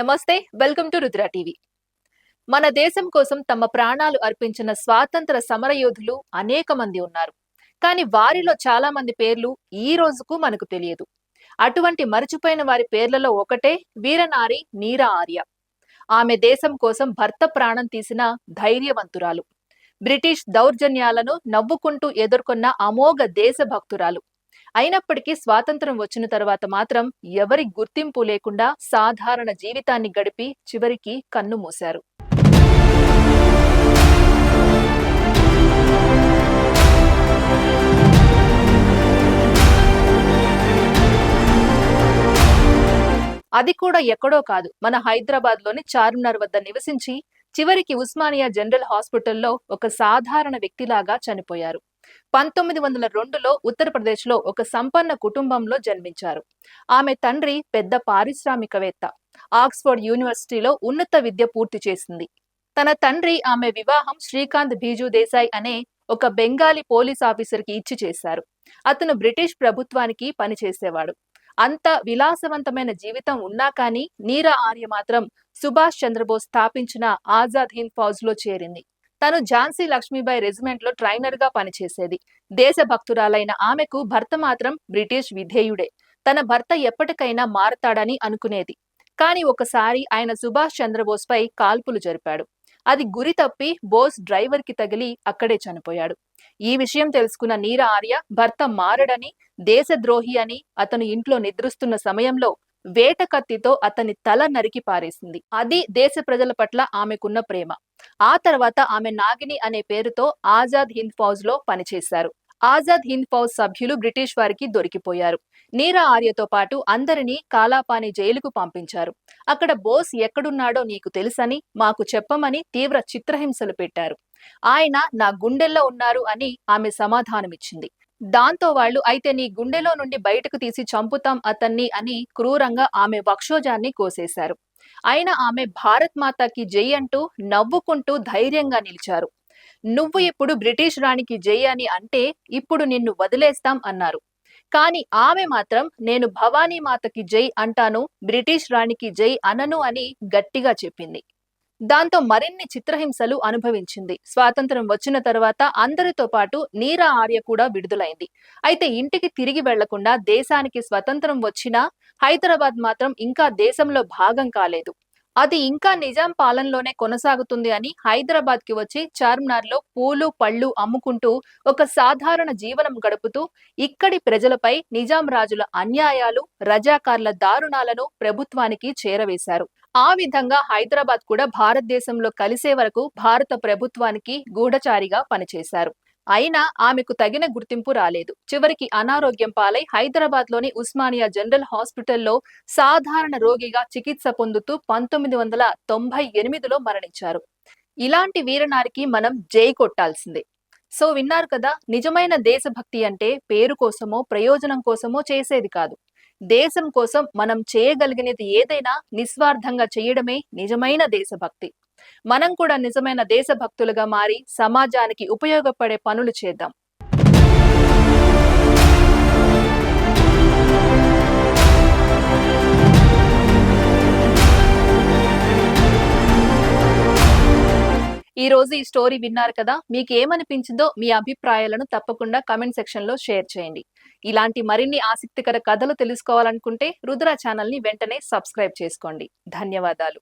నమస్తే welcome to Rudra TV. మన దేశం కోసం తమ ప్రాణాలు అర్పించిన స్వాతంత్ర సమరయోధులు అనేక మంది ఉన్నారు. కానీ వారిలో చాలా మంది పేర్లు ఈ రోజుకు మనకు తెలియదు. అటువంటి మరచిపోయిన వారి పేర్లలో ఒకటే వీరనారి నీరా ఆర్య. ఆమె దేశం కోసం భర్త ప్రాణం తీసిన ధైర్యవంతురాలు. బ్రిటిష్ దౌర్జన్యాలను నవ్వుకుంటూ ఎదుర్కొన్న అమోఘ దేశభక్తురాలు. అయినప్పటికీ స్వాతంత్రం వచ్చిన తర్వాత మాత్రం ఎవరి గుర్తింపు లేకుండా సాధారణ జీవితాన్ని గడిపి చివరికి కన్ను మూశారు. అది కూడా ఎక్కడో కాదు. మన హైదరాబాద్లోని చార్మినార్ వద్ద నివసించి చివరికి ఉస్మానియా జనరల్ హాస్పిటల్లో ఒక సాధారణ వ్యక్తిలాగా చనిపోయారు. పంతొమ్మిది వందల రెండులో ఉత్తరప్రదేశ్లో ఒక సంపన్న కుటుంబంలో జన్మించారు. ఆమె తండ్రి పెద్ద పారిశ్రామికవేత్త. ఆక్స్ఫర్డ్ యూనివర్సిటీలో ఉన్నత విద్య పూర్తి చేసింది. తన తండ్రి ఆమె వివాహం శ్రీకాంత్ బీజు దేశాయ్ అనే ఒక బెంగాలీ పోలీస్ ఆఫీసర్కి ఇచ్చి చేశారు. అతను బ్రిటిష్ ప్రభుత్వానికి పనిచేసేవాడు. అంత విలాసవంతమైన జీవితం ఉన్నా కానీ నీరా ఆర్య మాత్రం సుభాష్ చంద్రబోస్ స్థాపించిన ఆజాద్ హింద్ ఫౌజ్లో చేరింది. తను ఝాన్సీ లక్ష్మీబాయి రెజిమెంట్లో ట్రైనర్గా పనిచేసేది దేశభక్తురాలైన ఆమెకు భర్త మాత్రం బ్రిటిష్ విధేయుడే. తన భర్త ఎప్పటికైనా మారతాడని అనుకునేది. కానీ ఒకసారి ఆయన సుభాష్ చంద్రబోస్ పై కాల్పులు జరిపాడు. అది గురి తప్పి బోస్ డ్రైవర్కి తగిలి అక్కడే చనిపోయాడు. ఈ విషయం తెలుసుకున్న నీర ఆర్య భర్త మారడని దేశద్రోహి అని అతను ఇంట్లో నిద్రిస్తున్న సమయంలో వేట కత్తితో అతని తల నరికి పారేసింది. అది దేశ ప్రజల పట్ల ఆమెకున్న ప్రేమ. ఆ తర్వాత ఆమె నాగిని అనే పేరుతో ఆజాద్ హింద్ ఫౌజ్లో పనిచేశారు. ఆజాద్ హింద్ ఫౌజ్ సభ్యులు బ్రిటిష్ వారికి దొరికిపోయారు. నీరా ఆర్యతో పాటు అందరినీ కాలాపాని జైలుకు పంపించారు. అక్కడ బోస్ ఎక్కడున్నాడో నీకు తెలుసని మాకు చెప్పమని తీవ్ర చిత్రహింసలు పెట్టారు. ఆయన నా గుండెల్లో ఉన్నారు అని ఆమె సమాధానమిచ్చింది. దాంతో వాళ్ళు అయితే నీ గుండెలో నుండి బయటకు తీసి చంపుతాం అతన్ని అని క్రూరంగా ఆమె వక్షోజాన్ని కోసేశారు. అయినా ఆమె భారత్ మాతాకి జై అంటూ నవ్వుకుంటూ ధైర్యంగా నిలిచారు. నువ్వు ఇప్పుడు బ్రిటిష్ రాణికి జై అని అంటే ఇప్పుడు నిన్ను వదిలేస్తాం అన్నారు. కానీ ఆమె మాత్రం నేను భవానీ మాతకి జై అంటాను బ్రిటిష్ రాణికి జై అనను అని గట్టిగా చెప్పింది. దాంతో మరిన్ని చిత్రహింసలు అనుభవించింది. స్వాతంత్రం వచ్చిన తర్వాత అందరితో పాటు నీరా ఆర్య కూడా విడుదలైంది. అయితే ఇంటికి తిరిగి వెళ్ళకుండా దేశానికి స్వతంత్రం వచ్చినా హైదరాబాద్ మాత్రం ఇంకా దేశంలో భాగం కాలేదు. అది ఇంకా నిజాం పాలనలోనే కొనసాగుతుంది అని హైదరాబాద్కి వచ్చి చార్మినార్లో పూలు పళ్ళు అమ్ముకుంటూ ఒక సాధారణ జీవనం గడుపుతూ ఇక్కడి ప్రజలపై నిజాం రాజుల అన్యాయాలు రజాకార్ల దారుణాలను ప్రభుత్వానికి చేరవేశారు. ఆ విధంగా హైదరాబాద్ కూడా భారతదేశంలో కలిసే వరకు భారత ప్రభుత్వానికి గూఢచారిగా పనిచేశారు. అయినా ఆమెకు తగిన గుర్తింపు రాలేదు. చివరికి అనారోగ్యం పాలై హైదరాబాద్లోని ఉస్మానియా జనరల్ హాస్పిటల్లో సాధారణ రోగిగా చికిత్స పొందుతూ పంతొమ్మిది వందల తొంభై ఎనిమిదిలో మరణించారు. ఇలాంటి వీరనారికి మనం జై కొట్టాల్సిందే. సో విన్నారు కదా నిజమైన దేశభక్తి అంటే పేరు కోసమో ప్రయోజనం కోసమో చేసేది కాదు. దేశం కోసం మనం చేయగలిగినది ఏదైనా నిస్వార్థంగా చేయడమే నిజమైన దేశభక్తి. మనం కూడా నిజమైన దేశభక్తులుగా మారి సమాజానికి ఉపయోగపడే పనులు చేద్దాం. ఈ రోజు ఈ స్టోరీ విన్నారు కదా? మీకు ఏమనిపించిందో మీ అభిప్రాయాలను తప్పకుండా కమెంట్ సెక్షన్లో షేర్ చేయండి. ఇలాంటి మరిన్ని ఆసక్తికర కథలు తెలుసుకోవాలనుకుంటే రుద్ర ఛానల్ని వెంటనే సబ్స్క్రైబ్ చేసుకోండి. ధన్యవాదాలు.